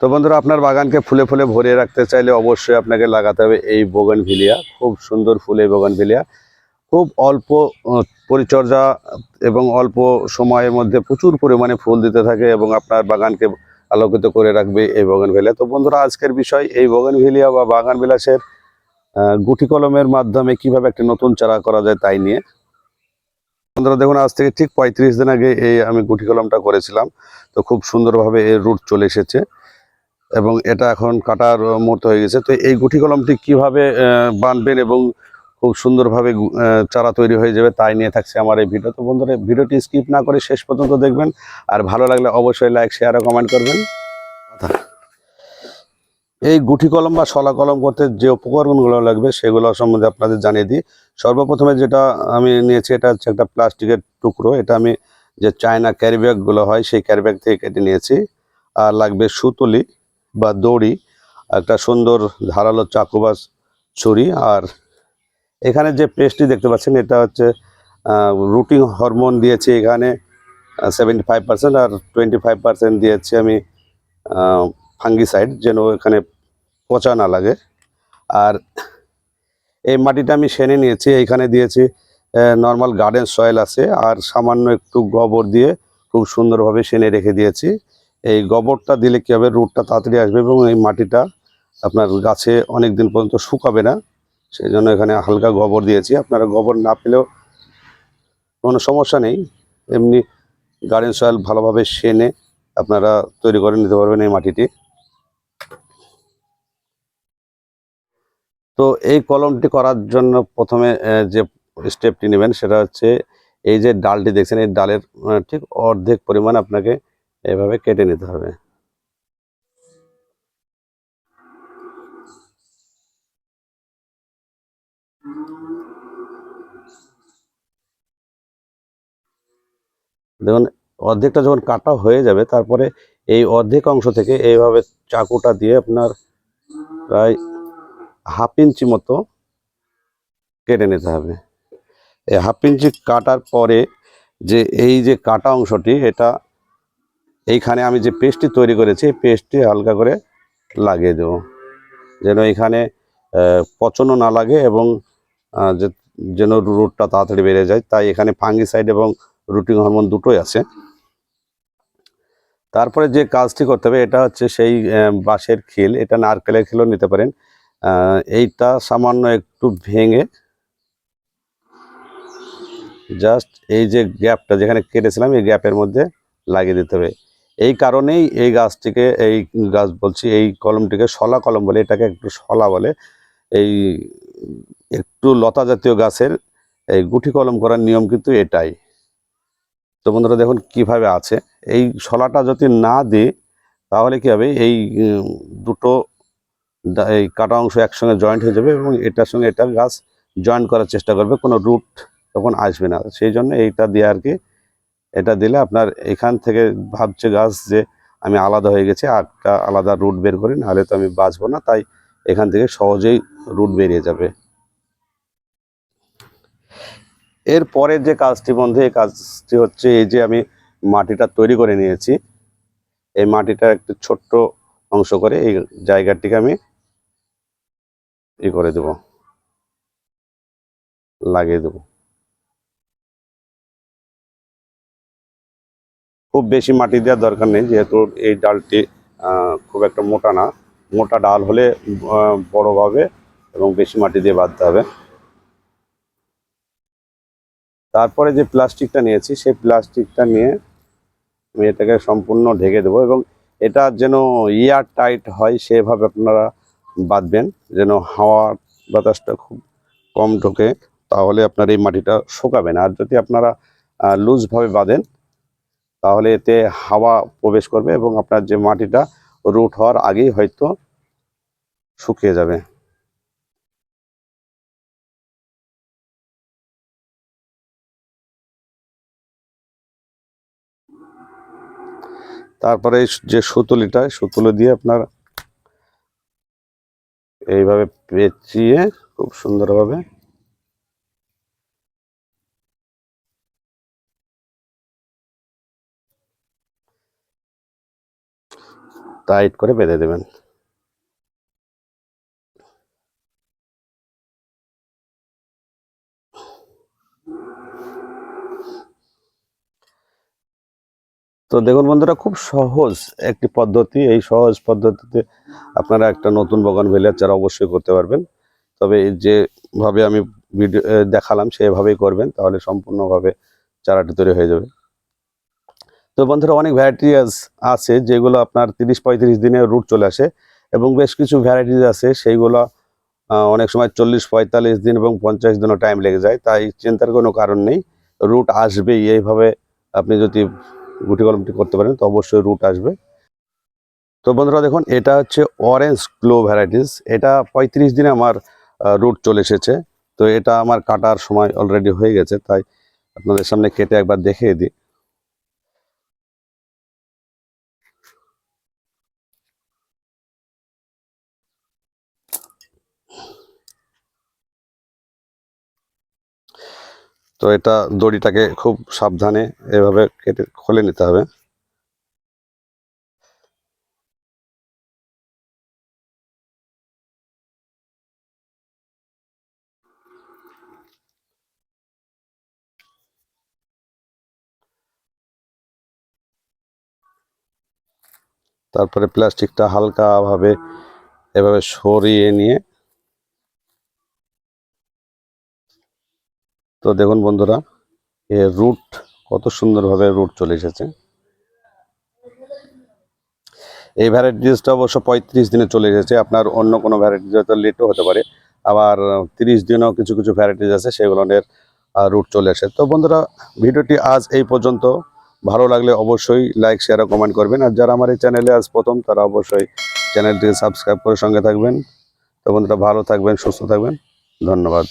তো বন্ধুরা, আপনার বাগানকে ফুলে ফুলে ভরিয়ে রাখতে চাইলে অবশ্যই আপনাকে লাগাতে হবে এই বোগান ভিলিয়া। খুব সুন্দর ফুল এই বোগান ভিলিয়া। খুব অল্প পরিচর্যা এবং অল্প সময়ের মধ্যে প্রচুর পরিমাণে ফুল দিতে থাকে এবং আপনার বাগানকে আলোকিত করে রাখবে এই বগান ভিলিয়া। তো বন্ধুরা, আজকের বিষয় এই বগান ভিলিয়া বা বাগান বিলাসের গুটি কলমের মাধ্যমে কীভাবে একটি নতুন চারা করা যায় তাই নিয়ে। বন্ধুরা, দেখুন, আজ থেকে ঠিক পঁয়ত্রিশ দিন আগে এই আমি গুটি কলমটা করেছিলাম। তো খুব সুন্দরভাবে এর রুট চলে এসেছে। এবং এটা এখন কাটার মুহূর্ত হয়ে গেছে। তো এই গুটি কলমটি কীভাবে বানবেন এবং খুব সুন্দরভাবে চারা তৈরি হয়ে যাবে তাই নিয়ে থাকছে আমার এই ভিডিও। তো বন্ধুরা, ভিডিওটি স্কিপ না করে শেষ পর্যন্ত দেখবেন। আর ভালো লাগলে অবশ্যই লাইক, শেয়ার ও কমেন্ট করবেন। এই গুটি কলম বা শলা কলম করতে যে উপকরণগুলো লাগবে সেগুলো সম্বন্ধে আপনাদের জানিয়ে দিই। সর্বপ্রথমে যেটা আমি নিয়েছি, এটা হচ্ছে একটা প্লাস্টিকের টুকরো। এটা আমি যে চায়না ক্যারি ব্যাগগুলো হয়, সেই ক্যারি ব্যাগ থেকে কেটে নিয়েছি। আর লাগবে সুতলি। বা দড়ি, একটা সুন্দর ধারালো চাকু বা ছুরি, আর এখানে যে পেস্টটি দেখতে পাচ্ছেন, এটা হচ্ছে রুটিং হরমোন দিয়েছি এখানে সেভেন্টি ফাইভ পার্সেন্ট আর টোয়েন্টি ফাইভ পার্সেন্ট দিয়েছি আমি ফাঙ্গিসাইড যেন এখানে পচা না লাগে। আর এই মাটিটা আমি সেনে নিয়েছি, এইখানে দিয়েছি নর্মাল গার্ডেন সয়েল আছে, আর সামান্য একটু গোবর দিয়ে খুব সুন্দরভাবে সেনে রেখে দিয়েছি। এই গোবরটা দিলে কী হবে? রুটটা তাড়াতাড়ি আসবে এবং এই মাটিটা আপনার গাছে অনেক দিন পর্যন্ত শুকাবে না। সেই জন্য এখানে হালকা গোবর দিয়েছি। আপনারা গোবর না পেলেও কোনো সমস্যা নেই। এমনি গার্ডেন সয়েল ভালোভাবে সেনে আপনারা তৈরি করে নিতে পারবেন এই মাটিটি। তো এই কলমটি করার জন্য প্রথমে যে স্টেপটি নেবেন সেটা হচ্ছে এই যে ডালটি দেখছেন, এই ডালের ঠিক অর্ধেক পরিমাণ আপনাকে এভাবে কেটে নিতে হবে। দেখুন, অর্ধেকটা যখন কাটা হয়ে যাবে, তারপরে এই অর্ধেক অংশ থেকে এইভাবে চাকুটা দিয়ে আপনার প্রায় হাফ ইঞ্চি মতো কেটে নিতে হবে। এই হাফ ইঞ্চি কাটার পরে যে, এই যে কাটা অংশটি, এটা এইখানে আমি যে পেস্টটি তৈরি করেছি পেস্টটি হালকা করে লাগিয়ে দেবো। যেন এখানে পচনও না লাগে এবং যেন রুটটা তাড়াতাড়ি বেড়ে যায়। তাই এখানে ফাঙ্গিসাইড এবং রুটিং হরমোন দুটোই আছে। তারপরে যে কাজটি করতে হবে, এটা হচ্ছে সেই বাঁশের খিল। এটা নারকেলের খিলও নিতে পারেন। এইটা সামান্য একটু ভেঙে জাস্ট এই যে গ্যাপটা যেখানে কেটেছিলাম, এই গ্যাপের মধ্যে লাগিয়ে দিতে হবে। এই কারণেই এই গাছটিকে, এই গাছ বলছি, এই কলমটিকে শলা কলম বলে, এটাকে একটু শলা বলে। এই একটু লতা জাতীয় গাছের এই গুটি কলম করার নিয়ম কিন্তু এটাই। তো বন্ধুরা দেখুন কীভাবে আছে। এই শলাটা যদি না দিই, তাহলে কি হবে? এই দুটো এই কাটা অংশ একসঙ্গে জয়েন্ট হয়ে যাবে এবং এটার সঙ্গে এটা গাছ জয়েন্ট করার চেষ্টা করবে, কোনো রুট তখন আসবে না। সেই জন্য এইটা দিয়ে আর কি এটা দিলে আপনার এখান থেকে ভাবছে গাছ যে আমি আলাদা হয়ে গেছি একটা আলাদা রুট বের করি, নাহলে তো আমি বাঁচবো না, তাই এখান থেকে সহজেই রুট বেরিয়ে যাবে। এর পরের যে কাজটি বন্ধু, এই কাজটি হচ্ছে এই যে আমি মাটিটা তৈরি করে নিয়েছি। এই মাটিটা একটু ছোট্ট অংশ করে এই জায়গাটিকে আমি ই করে দেব, লাগিয়ে দেব। খুব বেশি মাটি দেওয়ার দরকার নেই যেহেতু এই ডালটি খুব একটা মোটা না। মোটা ডাল হলে আহ, বড় হবে এবং বেশি মাটি দিয়ে বাঁধতে হবে। তারপরে যে প্লাস্টিকটা নিয়েছি সেই প্লাস্টিকটা নিয়ে আমি এটাকে সম্পূর্ণ ঢেকে দেবো এবং এটা যেন ইয়ার টাইট হয় সেভাবে আপনারা বাঁধবেন। যেন হাওয়া বাতাসটা খুব কম ঢোকে তাহলে আপনার এই মাটিটা শুকাবে না। আর যদি আপনারা লুজভাবে বাঁধেন তাহলে এতে হাওয়া প্রবেশ করবে এবং আপনার যে মাটিটা রুট হওয়ার আগেই হয়তো শুকিয়ে যাবে। তারপরে যে সুতুলিটা, সুতুলি দিয়ে আপনার এইভাবে পেঁচিয়ে খুব সুন্দরভাবে টাইট করে বেঁধে দেবেন। তো দেখুন বন্ধুরা, খুব সহজ একটি পদ্ধতি। এই সহজ পদ্ধতিতে আপনারা একটা নতুন বগান ভেলিয়ার চারা অবশ্যই করতে পারবেন। তবে যেভাবে আমি ভিডিও দেখালাম, সেভাবেই করবেন, তাহলে সম্পূর্ণভাবে চারাটি তৈরি হয়ে যাবে। তো বন্ধুরা অনেক ভ্যারাইটি আছে যেগুলো আপনার তিরিশ পঁয়ত্রিশ দিনের রুট চলে আসে এবং বেশ কিছু ভ্যারাইটিস আছে সেইগুলো অনেক সময় চল্লিশ পঁয়তাল্লিশ দিন এবং পঞ্চাশ দিনও টাইম লেগে যায়। তাই চিন্তার কোনো কারণ নেই। রুট আসবেই। এইভাবে আপনি যদি গুটি কলমটি করতে পারেন, তো অবশ্যই রুট আসবে। তো বন্ধুরা দেখুন, এটা হচ্ছে অরেঞ্জ গ্লো ভ্যারাইটিস এটা পঁয়ত্রিশ দিনে আমার রুট চলে এসেছে। তো এটা আমার কাটার সময় অলরেডি হয়ে গেছে। তাই আপনাদের সামনে কেটে একবার দেখিয়ে দিই। তো এটা দড়িটাকে খুব সাবধানে এভাবে কেটে খুলে নিতে হবে। তারপরে প্লাস্টিকটা হালকাভাবে এভাবে সরিয়ে নিয়ে তো দেখুন বন্ধুরা এ রুট কত সুন্দরভাবে রুট চলে এসেছে। এই ভ্যারাইটিসটা অবশ্য পঁয়ত্রিশ দিনে চলে এসেছে। আপনার অন্য কোনো ভ্যারাইটিস হয়তো লেটও হতে পারে। আবার তিরিশ দিনেও কিছু কিছু ভ্যারাইটিস আছে সেগুলোর রুট চলে আসে। তো বন্ধুরা, ভিডিওটি আজ এই পর্যন্ত। ভালো লাগলে অবশ্যই লাইক শেয়ার কমেন্ট করবেন। আর যারা আমার এই চ্যানেলে আজ প্রথম, তারা অবশ্যই চ্যানেলটিকে সাবস্ক্রাইব করে সঙ্গে থাকবেন। তো বন্ধুরা, ভালো থাকবেন, সুস্থ থাকবেন। ধন্যবাদ।